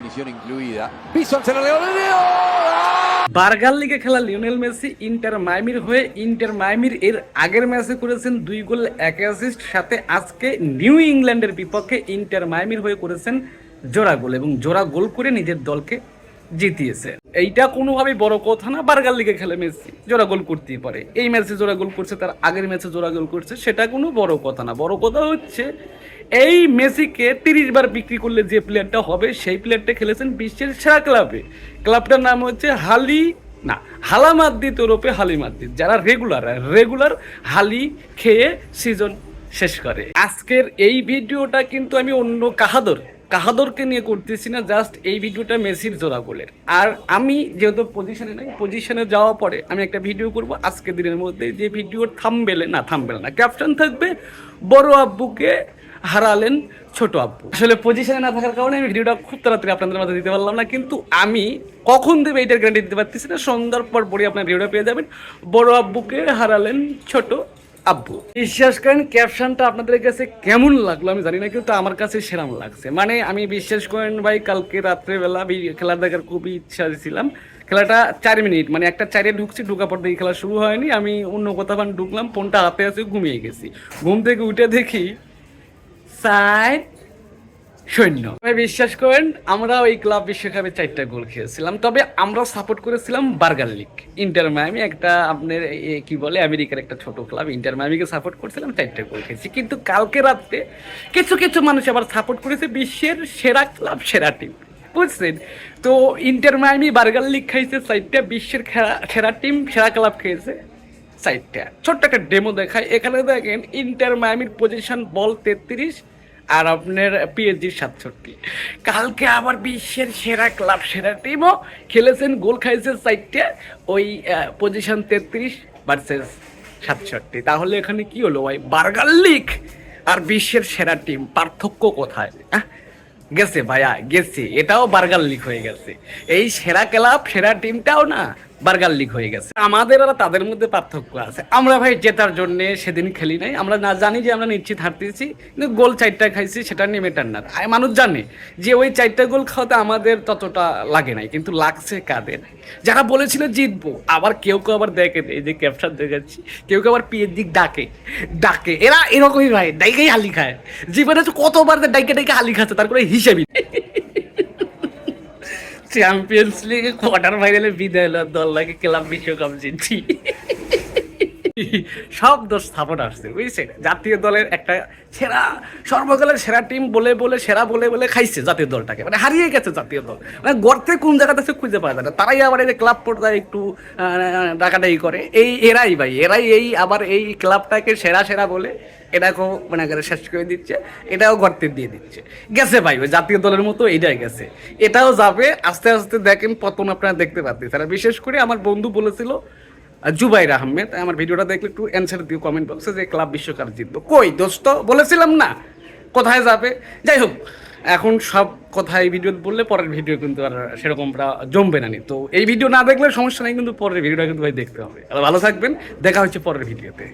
Misión incluida. Piso se lo ¡Ah! বার্গার লিগে খেলা লিওনেল মেসি ইন্টার মাইমির হয়ে ইন্টার মাইমির এর আগের ম্যাচে করেছেন দুই গোল এক অ্যাসিস্ট সাথে আজকে নিউ ইংল্যান্ডের বিপক্ষে ইন্টার মাইমির হয়ে করেছেন জোড়া গোল এবং জোড়া গোল করে নিজের দলকে জিতিয়েছে। এইটা কোনোভাবেই বড় কথা না, বার্গার লিগে খেলে মেসি। জোড়া গোল করতেই পারে। এই ম্যাচে জোড়া গোল করছে, তার আগের ম্যাচে জোড়া গোল করছে, সেটা কোনো বড় কথা না। বড় কথা হচ্ছে, এই মেসিকে তিরিশ বার বিক্রি করলে যে প্লেয়ারটা হবে, সেই প্লেয়ারটা খেলেছেন বিশ্বের সেরা ক্লাবে ক্লাবটার নাম হচ্ছে হালি, না হালা মাদ্দিত ওরপে হালি মাদ্দিত যারা রেগুলার রেগুলার হালি খেয়ে সিজন শেষ করে। আজকের এই ভিডিওটা কিন্তু আমি অন্য কাহাদর কাহাদরকে নিয়ে করতেছি না জাস্ট এই ভিডিওটা মেসির জোড়া গোলের আর আমি যেহেতু পজিশনে নাই পজিশনে যাওয়া পরে আমি একটা ভিডিও করব। আজকে দিনের মধ্যে যে ভিডিওর থামবেলে, না থামবেলে না ক্যাপশন থাকবে, বড় আব্বুকে হারালেন ছোট আব্বু। আসলে পজিশনে না থাকার কারণে আমি ভিডিওটা খুব তাড়াতাড়ি আপনাদের মাঝে দিতে পারলাম না, কিন্তু আমি কখন দেবে এইটার গ্যারান্টি দিতে পারতেছি না, সন্ধ্যার পর পরই আপনার ভিডিওটা পেয়ে যাবেন। বড় আব্বুকে হারালেন ছোট আব্বু। বিশ্বাস করেন ক্যাপশনটা আপনাদের কাছে কেমন লাগল আমি জানি না, কিন্তু আমার কাছে সেরাম লাগছে। মানে আমি বিশ্বাস করেন ভাই, কালকে রাত্রেবেলা খেলা দেখার খুবই ইচ্ছা ছিলাম। খেলাটা চার মিনিট মানে একটা চারে ঢুকছি, ঢুকা পর দেখি খেলা শুরু হয়নি, আমি অন্য কোথাও ঢুকলাম, ফোনটা হাতে আছে, ঘুমিয়ে গেছি। ঘুম থেকে উঠে দেখি সাইড সৈন্য। ভাই, বিশ্বাস করেন, আমরা ওই ক্লাব বিশ্বকাপে চারটা গোল খেয়েছিলাম, তবে আমরা সাপোর্ট করেছিলাম বার্গার লিগ। ইন্টার মায়ামি একটা আপনার কি বলে, আমেরিকার একটা ছোট ক্লাব, ইন্টার মায়ামিকে সাপোর্ট করছিলাম, চারটা গোল খেয়েছি। কিন্তু কালকে রাত্রে কিছু কিছু মানুষ আবার সাপোর্ট করেছে বিশ্বের সেরা ক্লাব, সেরা টিম। বুঝছেন? তো ইন্টার মায়ামি বার্গার লিগ খাইছে চারটা, বিশ্বের খেলা সেরা টিম, সেরা ক্লাব খেয়েছে সাইডটা ছোট্ট একটা ডেমো দেখায় এখানে দেখেন, ইন্টার মায়ামির পজিশন বল তেত্রিশ আর আপনার পিএসজির সাতষট্টি। কালকে আবার বিশ্বের সেরা ক্লাব, সেরা টিমও খেলেছেন, গোল খাইছে সাইডটা ওই পজিশন তেত্রিশ ভার্সেস সাতষট্টি। তাহলে এখানে কি হলো ভাই? বার্গার লিগ আর বিশ্বের সেরা টিম পার্থক্য কোথায়? হ্যাঁ গেছে ভাইয়া, গেছে। এটাও বার্গার লিগ হয়ে গেছে। এই সেরা ক্লাব, সেরা টিমটাও না। বার্গার লিগ হয়ে গেছে। আমাদের আর তাদের মধ্যে পার্থক্য আছে। আমরা ভাই জেতার জন্য সেদিন খেলি নাই। আমরা না জানি যে আমরা নিশ্চিত হারতেছি, কিন্তু গোল চারটা খাইছি, সেটা নিয়ে মেটার না। মানুষ জানে যে ওই চারটা গোল খাওয়াতে আমাদের ততটা লাগে নাই, কিন্তু লাগছে কাদের? যারা বলেছিল জিতবো, আবার কেউ কেউ আবার দেখে, এই যে ক্যাপশন দেখাচ্ছি, কেউ কেউ আবার পিয়ের দিক ডাকে ডাকে। এরা এরকমই ভাই, ডাইকেই হালি খায়। জীবনে কতবার ডাইকে ডাইকে হালি খাচ্ছে, তার করে হিসেবই নেই। চ্যাম্পিয়ন্স লিগে কোয়ার্টার ফাইনালে বিদায় হলো দল লাগে ক্লাব বিশ্বকাপ জিতছি। সব দোষ স্থাপন আসছে, বুঝছেন? জাতীয় দলের একটা সেরা, সর্বকালের সেরা টিম বলে বলে, সেরা বলে বলে খাইছে জাতীয় দলটাকে। মানে হারিয়ে গেছে জাতীয় দল। মানে গর্তে কোন জায়গাতে সে খুঁজে পাওয়া যায় না। তারাই আবার এই ক্লাব পর্যায়ে একটু ডাকাডাকি করে। এই এরাই ভাই, এরাই এই, আবার এই ক্লাবটাকে সেরা সেরা বলে এটাকেও মানে একেবারে শেষ করে দিচ্ছে, এটাও গর্তে দিয়ে দিচ্ছে। গেছে ভাই, ওই জাতীয় দলের মতো এটাই গেছে। এটাও যাবে, আস্তে আস্তে দেখেন পতন আপনারা দেখতে পাচ্ছেন আর বিশেষ করে আমার বন্ধু বলেছিল, জুবাইর আহমেদ আমার ভিডিওটা দেখলে একটু অ্যান্সার দিও কমেন্ট বক্সে যে ক্লাব বিশ্বকাপ জিতবো। কই দোস্ত, বলেছিলাম না? কোথায় যাবে? যাই হোক, এখন সব কথা এই ভিডিও বললে পরের ভিডিও কিন্তু আর সেরকমটা জমবে না নি। তো এই ভিডিও না দেখলে সমস্যা নেই, কিন্তু পরের ভিডিওটা কিন্তু ভাই দেখতে হবে। আর ভালো থাকবেন, দেখা হচ্ছে পরের ভিডিওতে